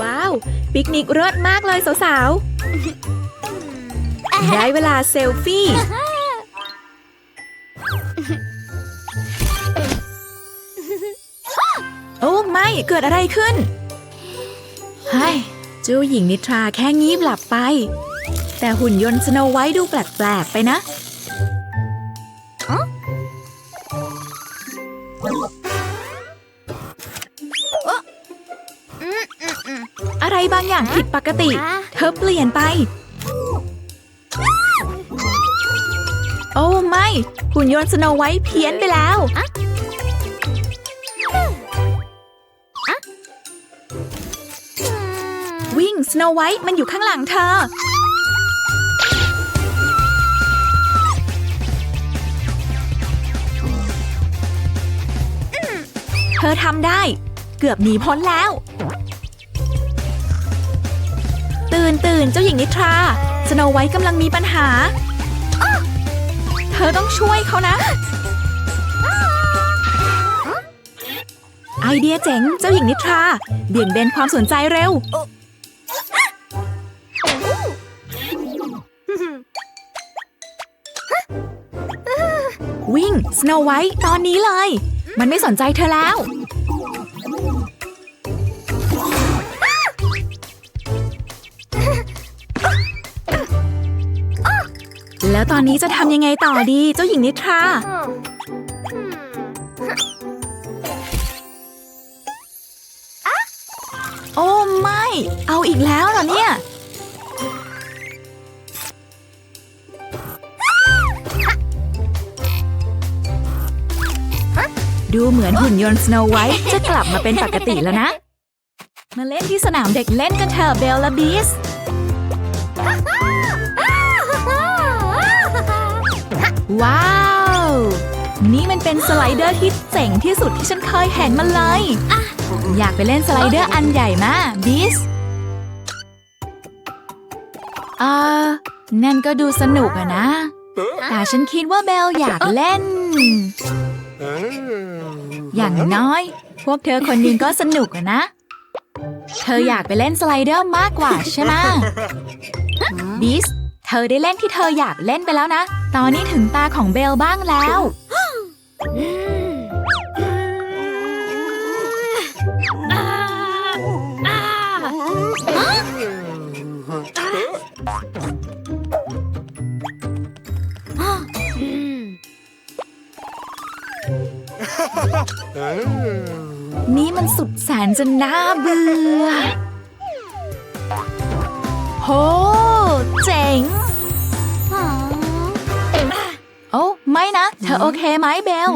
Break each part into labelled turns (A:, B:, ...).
A: ว้าว ปิกนิกเลิศมากเลยสาวๆ ได้เวลาเซลฟี่ โอ้ไม่เกิดอะไรขึ้นเฮ้ยเจ้าหญิงนิทราแค่งีบหลับไป แต่หุ่นยนต์สโนไวท์ดูแปลก ๆ ไปนะ อะไรบางอย่างผิดปกติ เธอเปลี่ยนไป โอ้ไม่หุ่นยนต์สโนไวท์เพี้ยนไปแล้ว วิ่งสโนไวท์มันอยู่ข้างหลังเธอ เธอทำได้ เกือบหนีพ้นแล้ว นเจ้าหญิงนิทรา สโนไวท์กำลังมีปัญหา เธอต้องช่วยเขานะ ไอเดียเจ๋งเจ้าหญิงนิทรา เบี่ยงเบนความสนใจเร็ว วิ่งสโนไวท์ตอนนี้เลย มันไม่สนใจเธอแล้ว แล้วตอนนี้จะทำยังไงต่อดี เจ้าหญิงนิทรา โอ้ไม่ เอาอีกแล้วเหรอเนี่ย ดูเหมือนหุ่นยนต์สโนไวท์จะกลับมาเป็นปกติแล้วนะ มาเล่นที่สนามเด็กเล่นกันเถอะเบลและบีส ว้าว นี่มันเป็นสไลเดอร์ที่เจ๋งที่สุดที่ฉันเคยเห็นมาเลยอยากไปเล่นสไลเดอร์อันใหญ่มาบิสอ่านั่นก็ดูสนุกอะนะ แต่ฉันคิดว่าเบลอยากเล่น อย่างน้อย พวกเธอคนหนึงก็สนุกอะนะ เธออยากไปเล่นสไลเดอร์มากกว่าใช่ไหมบิส เธอได้เล่นที่เธออยากเล่นไปแล้วนะ ตอนนี้ถึงตาของเบลบ้างแล้ว นี่มันสุดแสนจะน่าเบื่อ ไม่นะ เธอโอเคไหมเบล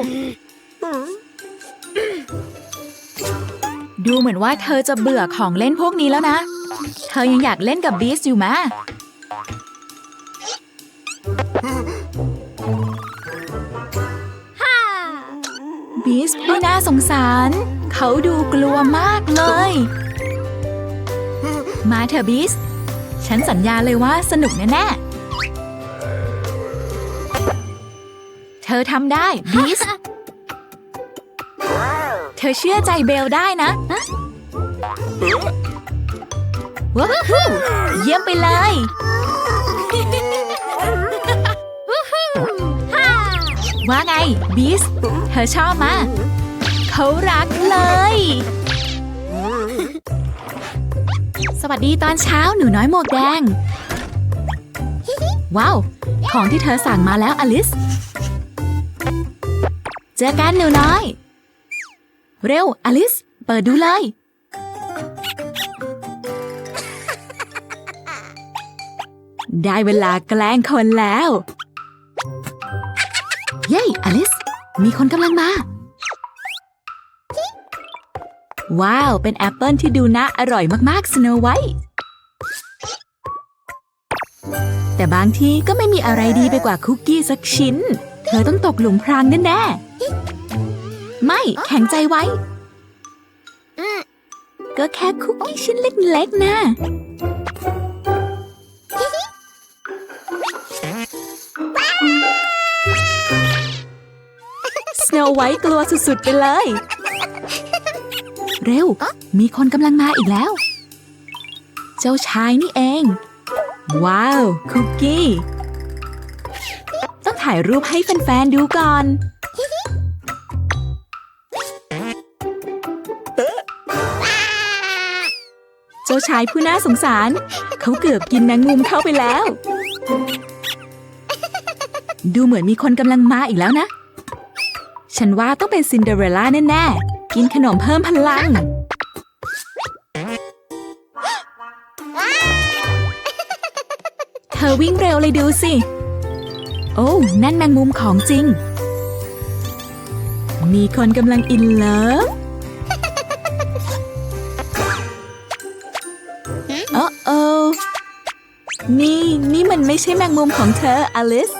A: ดูเหมือนว่าเธอจะเบื่อของเล่นพวกนี้แล้วนะ เธอยังอยากเล่นกับบีสอยู่มะบีสไม่น่าสงสาร เขาดูกลัวมากเลย มาเถอะบีส ฉันสัญญาเลยว่าสนุกแน่ๆ เธอทำได้บีสเธอเชื่อใจเบลได้นะว้าวเยี่ยมไปเลยว่าไงบีสเธอชอบมาเขารักเลย สวัสดีตอนเช้าหนูน้อยหมวกแดง ว้าว ของที่เธอสั่งมาแล้วอลิส เจอกันหนูน้อย เร็ว อลิส เปิดดูเลย ได้เวลาแกล้งคนแล้ว เย้ อลิส มีคนกำลังมา ว้าว เป็นแอปเปิลที่ดูน่าอร่อยมากๆสโนไวท์แต่บางทีก็ไม่มีอะไรดีไปกว่าคุกกี้สักชิ้น เธอต้องตกหลุมพรางแน่ๆ ไม่แข็งใจไว้ ก็แค่คุกกี้ชิ้นเล็กๆนะ สโนไวท์กลัวสุดๆไปเลย เร็ว มีคนกำลังมาอีกแล้ว เจ้าชายนี่เอง ว้าว คุกกี้ ต้องถ่ายรูปให้แฟนๆดูก่อนาชายผู้น่าสงสาร เขาเกือบกินแมงมุมเข้าไปแล้ว ดูเหมือนมีคนกำลังมาอีกแล้วนะ ฉันว่าต้องเป็นซินเดอเรลล่าแน่ๆ กินขนมเพิ่มพลัง เธอวิ่งเร็วเลยดูสิ โอ้นั่นแมงมุมของจริง มีคนกำลังอินเลิฟ ไม่ใช่แมงมุมของเธอ อลิส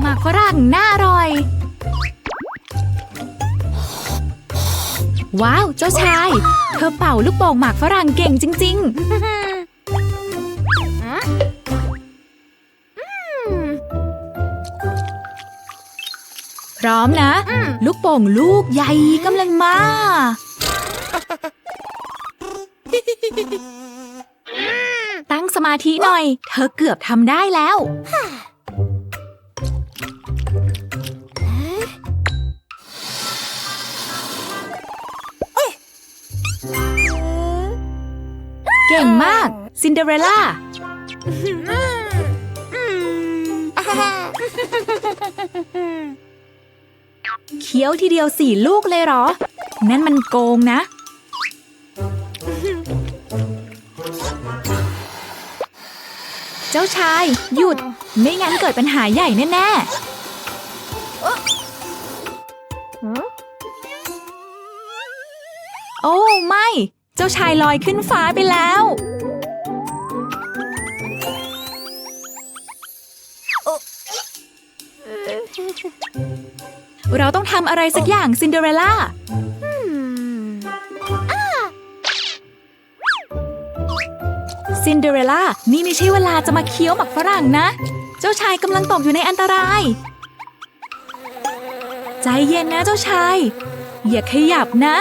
A: หมากฝรั่งน่าอร่อย ว้าว เจ้าชาย เธอเป่าลูกโป่งหมากฝรั่งเก่งจริง ๆ ร้อมนะ ลูกโป่งลูกใหญ่กำลังมา ตั้งสมาธิหน่อย เธอเกือบทำได้แล้ว เก่งมาก ซินเดอเรลล่าเคี้ยวทีเดียวสี่ลูกเลยเหรอ นั่นมันโกงนะ เจ้าชาย หยุด ไม่งั้นเกิดปัญหาใหญ่แน่ๆ โอ้ไม่ เจ้าชายลอยขึ้นฟ้าไปแล้ว เราต้องทำอะไรสักอย่างซินเดอเรลล่าซินเดอเรลล่า นี่ไม่ใช่เวลาจะมาเคี้ยวหมักฝรั่งนะ เจ้าชายกำลังตกอยู่ในอันตราย ใจเย็นนะเจ้าชาย อย่าขยับนะ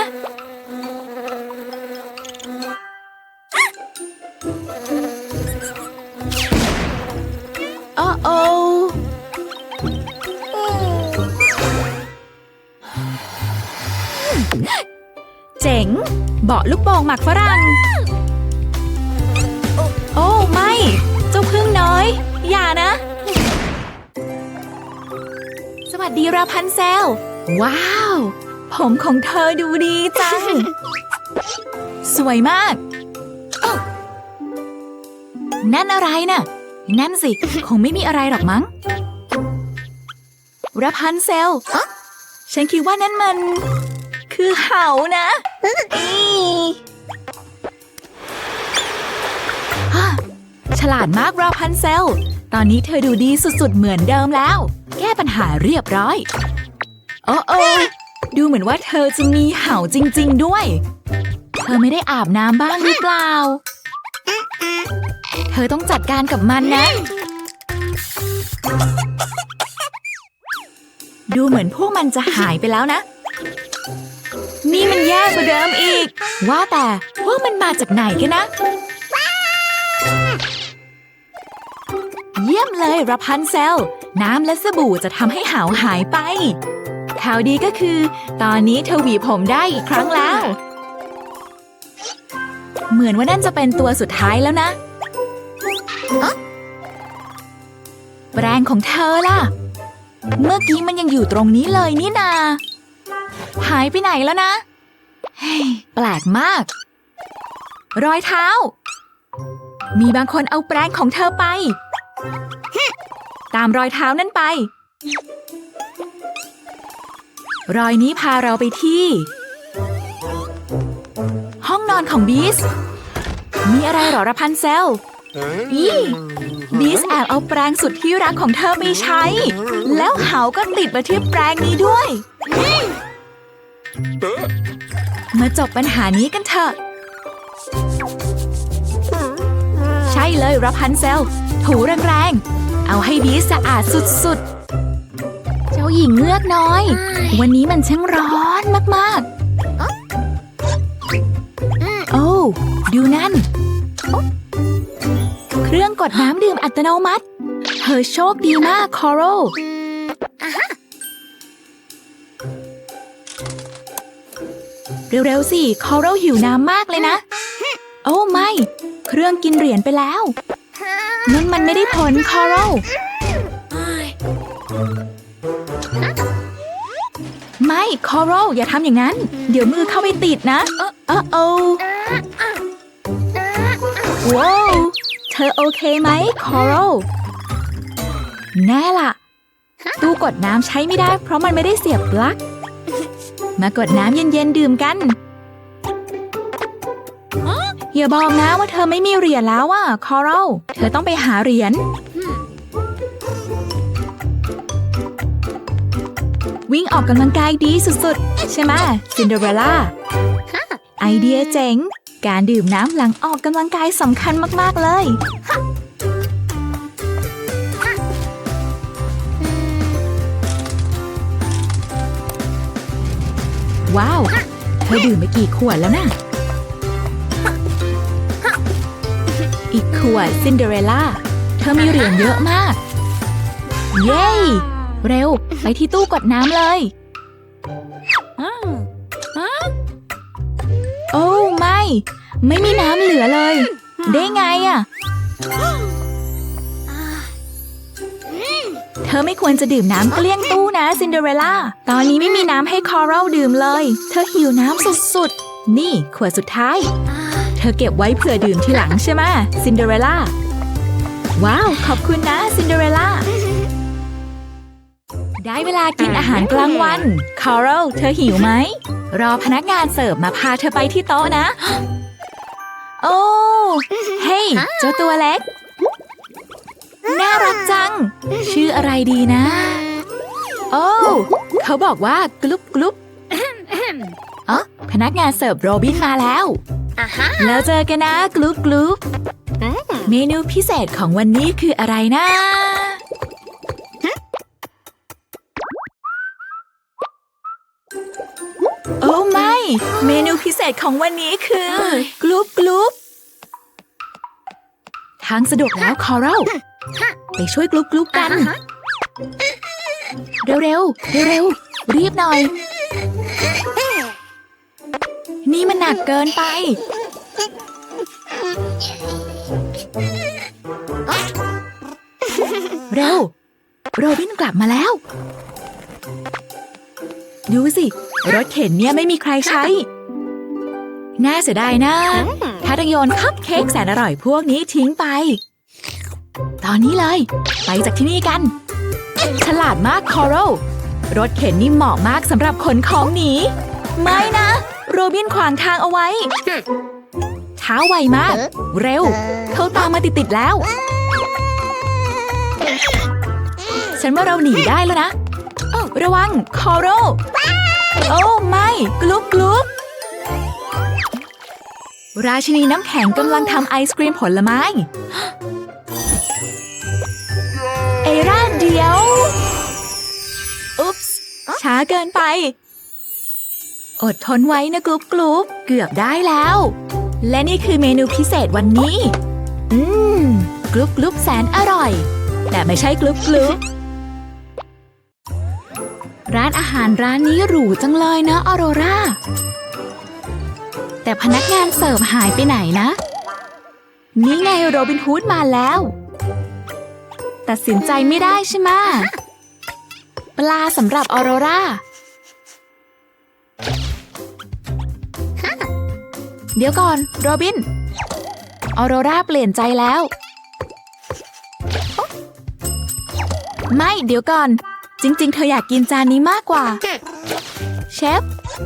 A: โอ้โอ เจ๋ง เบาะลูกโป่งหมักฝรั่ง โอ้ไม่ เจ้าพึ่งน้อย อย่านะ สวัสดีราพันเซล ว้าว ผมของเธอดูดีจัง สวยมาก นั่นอะไรน่ะ นั่นสิ คงไม่มีอะไรหรอกมั้งราพันเซล ฉันคิดว่านั่นมัน คือเหานะ ฉลาดมากราพันเซล ตอนนี้เธอดูดีสุดๆเหมือนเดิมแล้ว แก้ปัญหาเรียบร้อย โอ้โอดูเหมือนว่าเธอจะมีเห่าจริง ๆ ด้วย เธอไม่ได้อาบน้ำบ้างหรือเปล่า เธอต้องจัดการกับมันนะ ดูเหมือนพวกมันจะหายไปแล้วนะ นี่มันแย่กว่าเดิมอีก ว่าแต่พวกมันมาจากไหนกันนะ เยี่ยมเลยรับพันเซล น้ำและสบู่จะทำให้หาวหายไป ข่าวดีก็คือ ตอนนี้เธอหวีผมได้อีกครั้งแล้ว เหมือนว่านั่นจะเป็นตัวสุดท้ายแล้วนะแปรงของเธอล่ะ เมื่อกี้มันยังอยู่ตรงนี้เลยนี่นา หายไปไหนแล้วนะเฮ้ยแปลกมาก รอยเท้า มีบางคนเอาแปรงของเธอไป ตามรอยเท้านั่นไป รอยนี้พาเราไปที่ ห้องนอนของบีส มีอะไรเหรอระพันเซลอีบีสแอบเอาแปรงสุดที่รักของเธอไปใช้ แล้วเหาก็ติดมาที่แปรงนี้ด้วย มาจบปัญหานี้กันเถอะ ใช่เลยรับพันเซล ถูแรงๆ เอาให้บีสสะอาดสุดๆเจ้าจ้าหญิงเงือกน้อย วันนี้มันช่างร้อนมากๆ โอ้ ดูนั่น เครื่องกดน้ำดื่มอัตโนมัติ เธอโชคดีมากคอโร เร็วๆสิคอโรหิวน้ำมากเลยนะ โอ้ไม่ เครื่องกินเหรียญไปแล้ว นั่นมันไม่ได้ผลคอโรไม่คอโรอย่าทำอย่างนั้น เดี๋ยวมือเข้าไปติดนะ เออโอว้าวเธอโอเคไหมคอโรแน่ล่ะ ตู้กดน้ำใช้ไม่ได้เพราะมันไม่ได้เสียบปลั๊ก มากดน้ำเย็นๆดื่มกันอย่าบอกนะว่าเธอไม่มีเหรียญแล้วอะคอรัลเธอต้องไปหาเหรียญวิ่งออกกำลังกายดีสุดๆ ใช่ไหมซินเดอเรลล่าไอเดียเจ๋ง การดื่มน้ำหลังออกกำลังกายสำคัญมากๆเลย ว้าว เธอดื่มไปกี่ขวดแล้วนะอีกขวดซินเดอเรลล่า เธอมีเหรียญเยอะมาก เย้ เร็ว ไปที่ตู้กดน้ำเลยโอ้ไม่ ไม่มีน้ำเหลือเลย ได้ไงอะเธอไม่ควรจะดื่มน้ำเกลี้ยงตู้นะซินเดอเรลล่า ตอนนี้ไม่มีน้ำให้คอรัลดื่มเลย เธอหิวน้ำสุดๆ นี่ขวดสุดท้าย เธอเก็บไว้เผื่อดื่มทีหลังใช่ไหมซินเดอเรลล่า ว้าว ขอบคุณนะซินเดอเรลล่า ได้เวลากินอาหารกลางวัน คอรัลเธอหิวไหม รอพนักงานเสิร์ฟมาพาเธอไปที่โต๊ะนะ โอ้ เฮ้ยเจ้าตัวเล็ก น่ารักจัง ชื่ออะไรดีนะ โอ้เขาบอกว่ากลุบกลุบอ๋อพนักงานเสิร์ฟโรบินมาแล้วแล้วเจอกันนะกลุบกลุบเมนูพิเศษของวันนี้คืออะไรนะโอ้ไม่ เมนูพิเศษของวันนี้คือกลุบกลุบทางสะดวกแล้วคอรัล ไปช่วยกลุบกลุบกัน เร็วเร็วเร็วเร็วๆรีบหน่อย นี่มันหนักเกินไป เร็ว โรบินกลับมาแล้ว ดูสิ รถเข็นเนี่ยไม่มีใครใช้ น่าเสียดายนะ ถ้าต้องโยนคัพเค้กแสนอร่อยพวกนี้ทิ้งไป ตอนนี้เลย ไปจากที่นี่กัน ฉลาดมากคอรัลรถเข็นนี่เหมาะมากสำหรับขนของหนี ไม่นะ โรบินขวางทางเอาไว้เท้าไวมาก เร็ว เขาตามมาติดๆแล้ว ฉันว่าเราหนีได้แล้วนะ ระวัง คอโรโอ้ไม่กลุบกลุบราชินีน้ำแข็งกำลังทำไอศกรีมผลไม้ เดียว อุ๊ปส์ช้าเกินไป อดทนไว้นะกลุบกลุบเกือบได้แล้ว และนี่คือเมนูพิเศษวันนี้ อืมกลุบกลุบแสนอร่อย แต่ไม่ใช่กลุบกลุบร้านอาหารร้านนี้หรูจังเลยนะออโรราแต่พนักงานเสิร์ฟหายไปไหนนะ นี่ไงโรบินฮูดมาแล้ว ตัดสินใจไม่ได้ใช่ไหมปลาสำหรับออโรราเดี๋ยวก่อน โรบิน ออโรราเปลี่ยนใจแล้ว ไม่ เดี๋ยวก่อน จริง ๆ เธออยากกินจานนี้มากกว่า เชฟ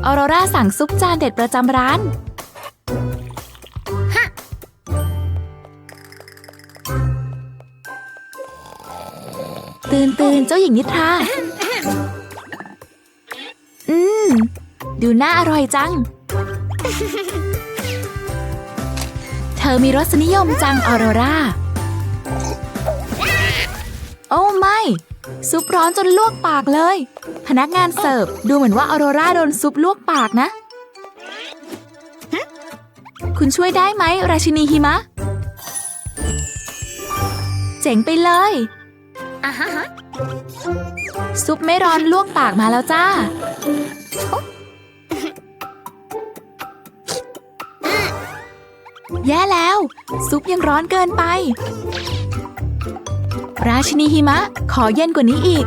A: ออโรราสั่งซุปจานเด็ดประจำร้าน ตื่นตื่นเจ้าหญิงนิทรา อืม ดูน่าอร่อยจัง เธอมีรสนิยมจังออโรราโอ้ไม่ ซุปร้อนจนลวกปากเลย พนักงานเสิร์ฟดูเหมือนว่าออโรราโดนซุปลวกปากนะ คุณช่วยได้ไหม ราชินีหิมะ เจ๋งไปเลย ซุปไม่ร้อนลวกปากมาแล้วจ้า แย่แล้ว ซุปยังร้อนเกินไป ราชินีหิมะ ขอเย็นกว่านี้อีก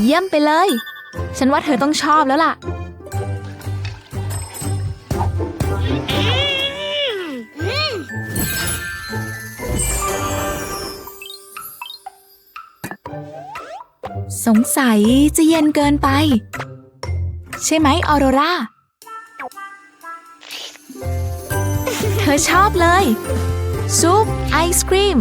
A: เยี่ยมไปเลย ฉันว่าเธอต้องชอบแล้วล่ะ สงสัยจะเย็นเกินไป ใช่ไหมออโรราเธอชอบเลย ซุปไอศครีม